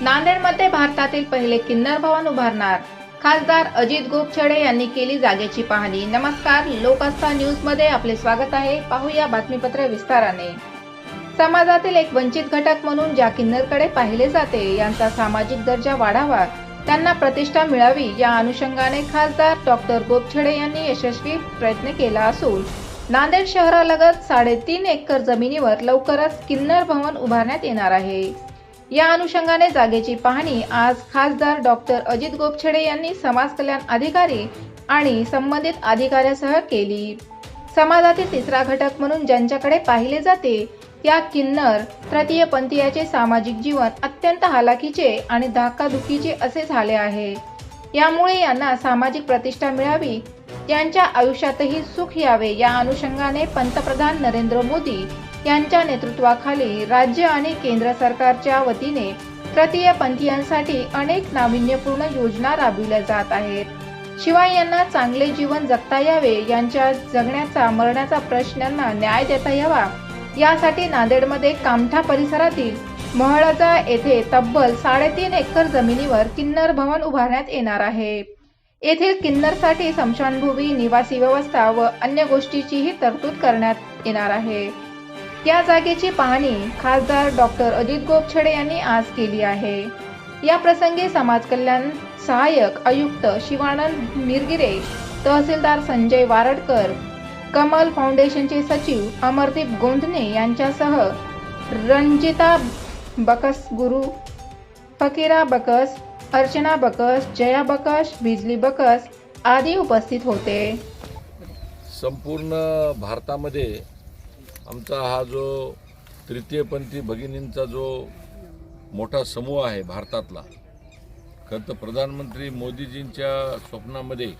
नांदेडमध्ये भारतातील पहिले किन्नर भवन उभारणार. खासदार अजित गोपछडे यांनी केली जागेची पाहणी. नमस्कार लोकस्था न्यूजमध्ये आपले स्वागत आहे. पाहूया बातमीपत्र विस्ताराने. समाजातील एक वंचित घटक म्हणून ज्या किन्नरकडे पाहिले जाते यांचा सामाजिक दर्जा वाढावा त्यांना प्रतिष्ठा मिळावी या अनुषंगाने खासदार डॉक्टर गोपछडे यांनी यशस्वी प्रयत्न केला असून नांदेड शहरालगत साडेतीन एकर जमिनीवर लवकरच किन्नर भवन उभारण्यात येणार आहे. या अनुषंगाने जागेची पाहणी आज खासदार डॉक्टर अजित गोपछडे यांनी समाज कल्याण अधिकारी आणि संबंधित अधिकाऱ्यासह केली. समाजातील तिसरा घटक म्हणून ज्यांच्याकडे पाहिले जाते त्या किन्नर तृतीय पंथीयाचे सामाजिक जीवन अत्यंत हालाकीचे आणि धक्काधुकीचे असे झाले आहे. यामुळे यांना सामाजिक प्रतिष्ठा मिळावी त्यांच्या आयुष्यातही सुख यावे या अनुषंगाने पंतप्रधान नरेंद्र मोदी यांच्या नेतृत्वाखाली राज्य आणि केंद्र सरकारच्या वतीने तृतीय पंथीयांसाठी अनेक नाविन्यपूर्ण योजना राबविल्या जात आहेत. शिवाय यांना चांगले जीवन जगता यावे यांच्या जगण्याचा मरण्याचा प्रश्नांना न्याय देता यावा यासाठी नांदेडमध्ये कामठा परिसरातील महळजा येथे तब्बल साडेतीन एकर जमिनीवर किन्नर भवन उभारण्यात येणार आहे. येथील किन्नरसाठी स्मशानभूमी निवासी व्यवस्था व अन्य गोष्टीचीही तरतूद करण्यात येणार आहे. या जागेची पाहणी खासदार डॉक्टर अजित गोपछडे यांनी आज केली आहे. या प्रसंगी समाज कल्याण सहाय्यक आयुक्त शिवानंद मिरगिरे तहसीलदार संजय वारडकर कमल फाउंडेशनचे सचिव अमरदीप गोंधने यांच्यासह रंजिता बकस गुरु फकीरा बकस अर्चना बकस जया बकस बिजली बकस आदी उपस्थित होते. संपूर्ण भारतामध्ये आमचा हा जो तृतीयपंथी भगिनींचा जो मोठा समूह आहे भारतातला खरं तर प्रधानमंत्री मोदीजींच्या स्वप्नामध्ये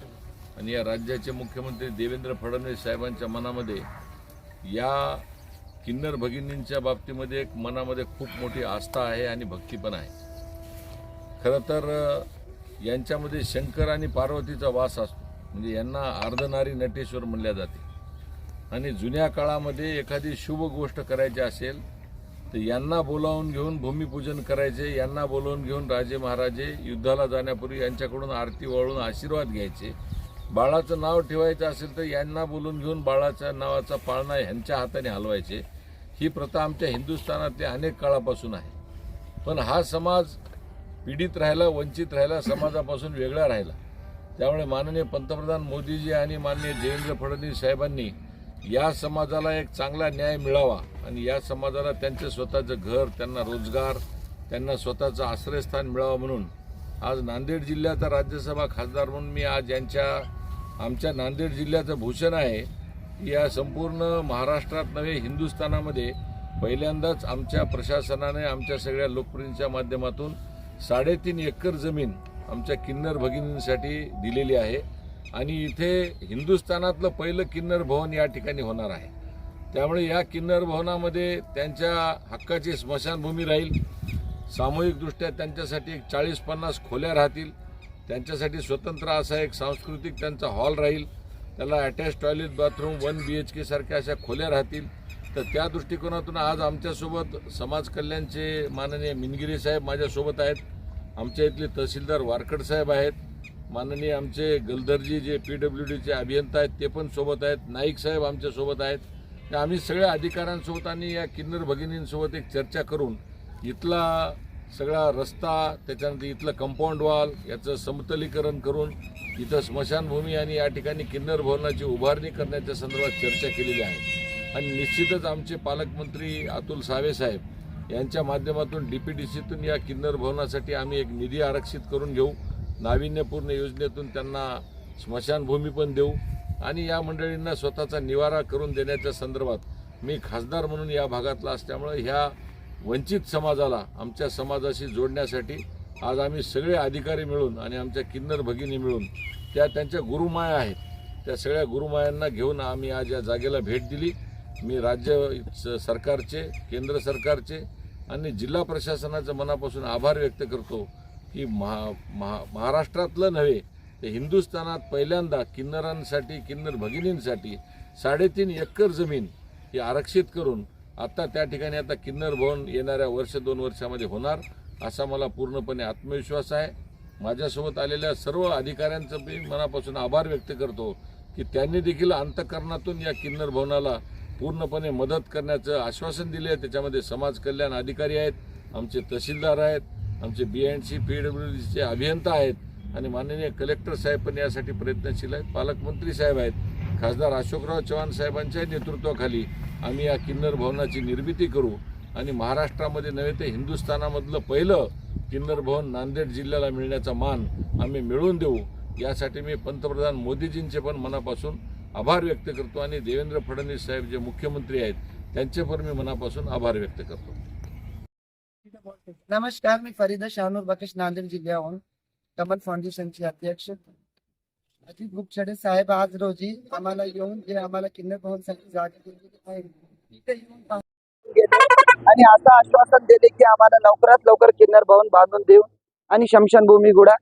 आणि या राज्याचे मुख्यमंत्री देवेंद्र फडणवीस साहेबांच्या मनामध्ये या किन्नर भगिनींच्या बाबतीमध्ये एक मनामध्ये खूप मोठी आस्था आहे आणि भक्ती पण आहे. खरं तर यांच्यामध्ये शंकर आणि पार्वतीचा वास असतो. म्हणजे यांना अर्धनारी नटेश्वर म्हणल्या जाते. आणि जुन्या काळामध्ये एखादी शुभ गोष्ट करायची असेल तर यांना बोलावून घेऊन भूमिपूजन करायचे यांना बोलावून घेऊन राजे महाराजे युद्धाला जाण्यापूर्वी यांच्याकडून आरती वळून आशीर्वाद घ्यायचे. बाळाचं नाव ठेवायचं असेल तर यांना बोलून घेऊन बाळाच्या नावाचा पाळणा ह्यांच्या हाताने हलवायचे. ही प्रथा आमच्या हिंदुस्थानातल्या अनेक काळापासून आहे. पण हा समाज पीडित राहिला वंचित राहिला समाजापासून वेगळा राहिला. त्यामुळे माननीय पंतप्रधान मोदीजी आणि माननीय देवेंद्र फडणवीस साहेबांनी या समाजाला एक चांगला न्याय मिळावा आणि या समाजाला त्यांचं स्वतःचं घर त्यांना रोजगार त्यांना स्वतःचं आश्रयस्थान मिळावं म्हणून. आज नांदेड जिल्ह्याचा राज्यसभा खासदार म्हणून मी आज यांच्या आमच्या नांदेड जिल्ह्याचं भूषण आहे. की या संपूर्ण महाराष्ट्रात नव्हे हिंदुस्थानामध्ये पहिल्यांदाच आमच्या प्रशासनाने आमच्या सगळ्या लोकप्रतिनिधीच्या माध्यमातून साडेतीन एकर जमीन आमच्या किन्नर भगिनींसाठी दिलेली आहे. आणि इथे हिंदुस्थानातलं पहिलं किन्नर भवन या ठिकाणी होणार आहे. त्यामुळे या किन्नर भवनामध्ये त्यांच्या हक्काची स्मशानभूमी राहील. सामूहिकदृष्ट्या त्यांच्यासाठी एक चाळीस पन्नास खोल्या राहतील. त्यांच्यासाठी स्वतंत्र असा एक सांस्कृतिक त्यांचा हॉल राहील. त्याला attach toilet bathroom one B H K सारख्या अशा खोल्या राहतील. तर त्या दृष्टिकोनातून आज आमच्यासोबत समाज कल्याणचे माननीय मिनगिरे साहेब माझ्यासोबत आहेत. आमच्या इथले तहसीलदार वारकड साहेब आहेत. माननीय आमचे गलदर्जी जे पी डब्ल्यू डीचे अभियंता आहेत ते पण सोबत आहेत. नाईक साहेब आमच्यासोबत आहेत. तर आम्ही सगळ्या अधिकाऱ्यांसोबत आणि या किन्नर भगिनींसोबत एक चर्चा करून इथला सगळा रस्ता त्याच्यानंतर इथलं कंपाऊंड वॉल याचं समतलीकरण करून इथं स्मशानभूमी आणि या ठिकाणी किन्नर भवनाची उभारणी करण्याच्या संदर्भात चर्चा केलेली आहे. आणि निश्चितच आमचे पालकमंत्री अतुल सावे साहेब यांच्या माध्यमातून डी पी डी सीतून या किन्नर भवनासाठी आम्ही एक निधी आरक्षित करून घेऊ. नाविन्यपूर्ण योजनेतून त्यांना स्मशानभूमी पण देऊ आणि या मंडळींना स्वतःचा निवारा करून देण्याच्या संदर्भात मी खासदार म्हणून या भागातला असल्यामुळे ह्या वंचित समाजाला आमच्या समाजाशी जोडण्यासाठी आज आम्ही सगळे अधिकारी मिळून आणि आमच्या किन्नर भगिनी मिळून त्या त्यांच्या गुरुमाया आहेत. त्या सगळ्या गुरुमायांना घेऊन आम्ही आज या जागेला भेट दिली. मी राज्य स- सरकारचे केंद्र सरकारचे आणि जिल्हा प्रशासनाचं मनापासून आभार व्यक्त करतो. की महा महा महाराष्ट्रातलं नव्हे ते हिंदुस्थानात पहिल्यांदा किन्नरांसाठी किन्नर भगिनींसाठी साडेतीन एकर जमीन ही आरक्षित करून आता त्या ठिकाणी आता किन्नर भवन येणाऱ्या वर्ष दोन वर्षामध्ये होणार असा मला पूर्णपणे आत्मविश्वास आहे. माझ्यासोबत आलेल्या सर्व अधिकाऱ्यांचं मी मनापासून आभार व्यक्त करतो की त्यांनी देखील अंतकरणातून या किन्नर भवनाला पूर्णपणे मदत करण्याचं आश्वासन दिले आहे त्याच्यामध्ये समाज कल्याण अधिकारी आहेत आमचे तहसीलदार आहेत आमचे B and C P W डीचे अभियंता आहेत आणि माननीय कलेक्टर साहेब पण यासाठी प्रयत्नशील आहेत. पालकमंत्री साहेब आहेत. खासदार अशोकराव चव्हाण साहेबांच्या नेतृत्वाखाली आम्ही या किन्नर भवनाची निर्मिती करू. आणि महाराष्ट्रामध्ये नव्हे ते हिंदुस्थानामधलं पहिलं किन्नर भवन नांदेड जिल्ह्याला मिळण्याचा मान आम्ही मिळवून देऊ. यासाठी मी पंतप्रधान मोदीजींचे पण मनापासून आभार व्यक्त करतो आणि देवेंद्र फडणवीस साहेब जे मुख्यमंत्री आहेत त्यांचे पण मी मनापासून आभार व्यक्त करतो. नमस्कार मी फरीदा शाहनूर बकेश नांदेड जिल्ह्याहून कमल फाउंडेशनचे अध्यक्ष. अजित गुपछडे साहेब आज रोजी आम्हाला येऊन जे आम्हाला किन्नर भवनसाठी जागा दिलेली आहे तिथे येऊन आणि असं आश्वासन दिले की आम्हाला लवकरात लवकर किन्नर भवन बांधून देऊ आणि शमशानभूमी गुडा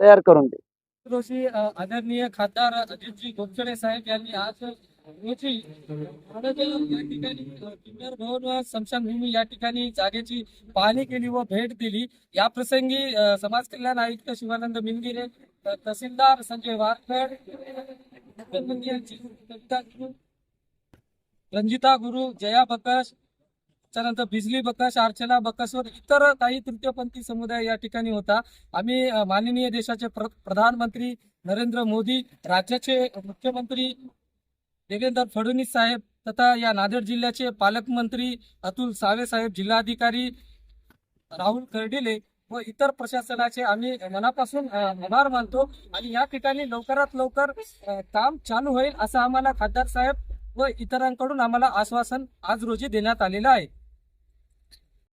तयार करून देऊ. रोजी आदरणीय खासदार अजितजी गोपचडे साहेब यांनी आज म्हणजे या ठिकाणी किन्नर भवन व स्मशानभूमी या ठिकाणी जागेची पाहणी केली व भेट दिली. या प्रसंगी समाज कल्याण आयुक्त शिवानंद मिनगिरे तहसीलदार संजय वारखड रंजिता गुरु जया बकश त्यानंतर बिजली बकश अर्चना बकसवर इतर काही तृतीयपंथी समुदाय या ठिकाणी होता. आम्ही माननीय देशाचे प्र प्रधानमंत्री नरेंद्र मोदी राज्याचे मुख्यमंत्री देवेंद्र फडणवीस साहेब तथा या नांदेड जिल्ह्याचे पालकमंत्री अतुल सावे साहेब जिल्हाधिकारी राहुल कर्डिले व इतर प्रशासनाचे आम्ही मनापासून आभार मानतो आणि या ठिकाणी लवकरात लवकर काम चालू होईल असं आम्हाला खासदार साहेब व इतरांकडून आम्हाला आश्वासन आज रोजी देण्यात आलेलं आहे.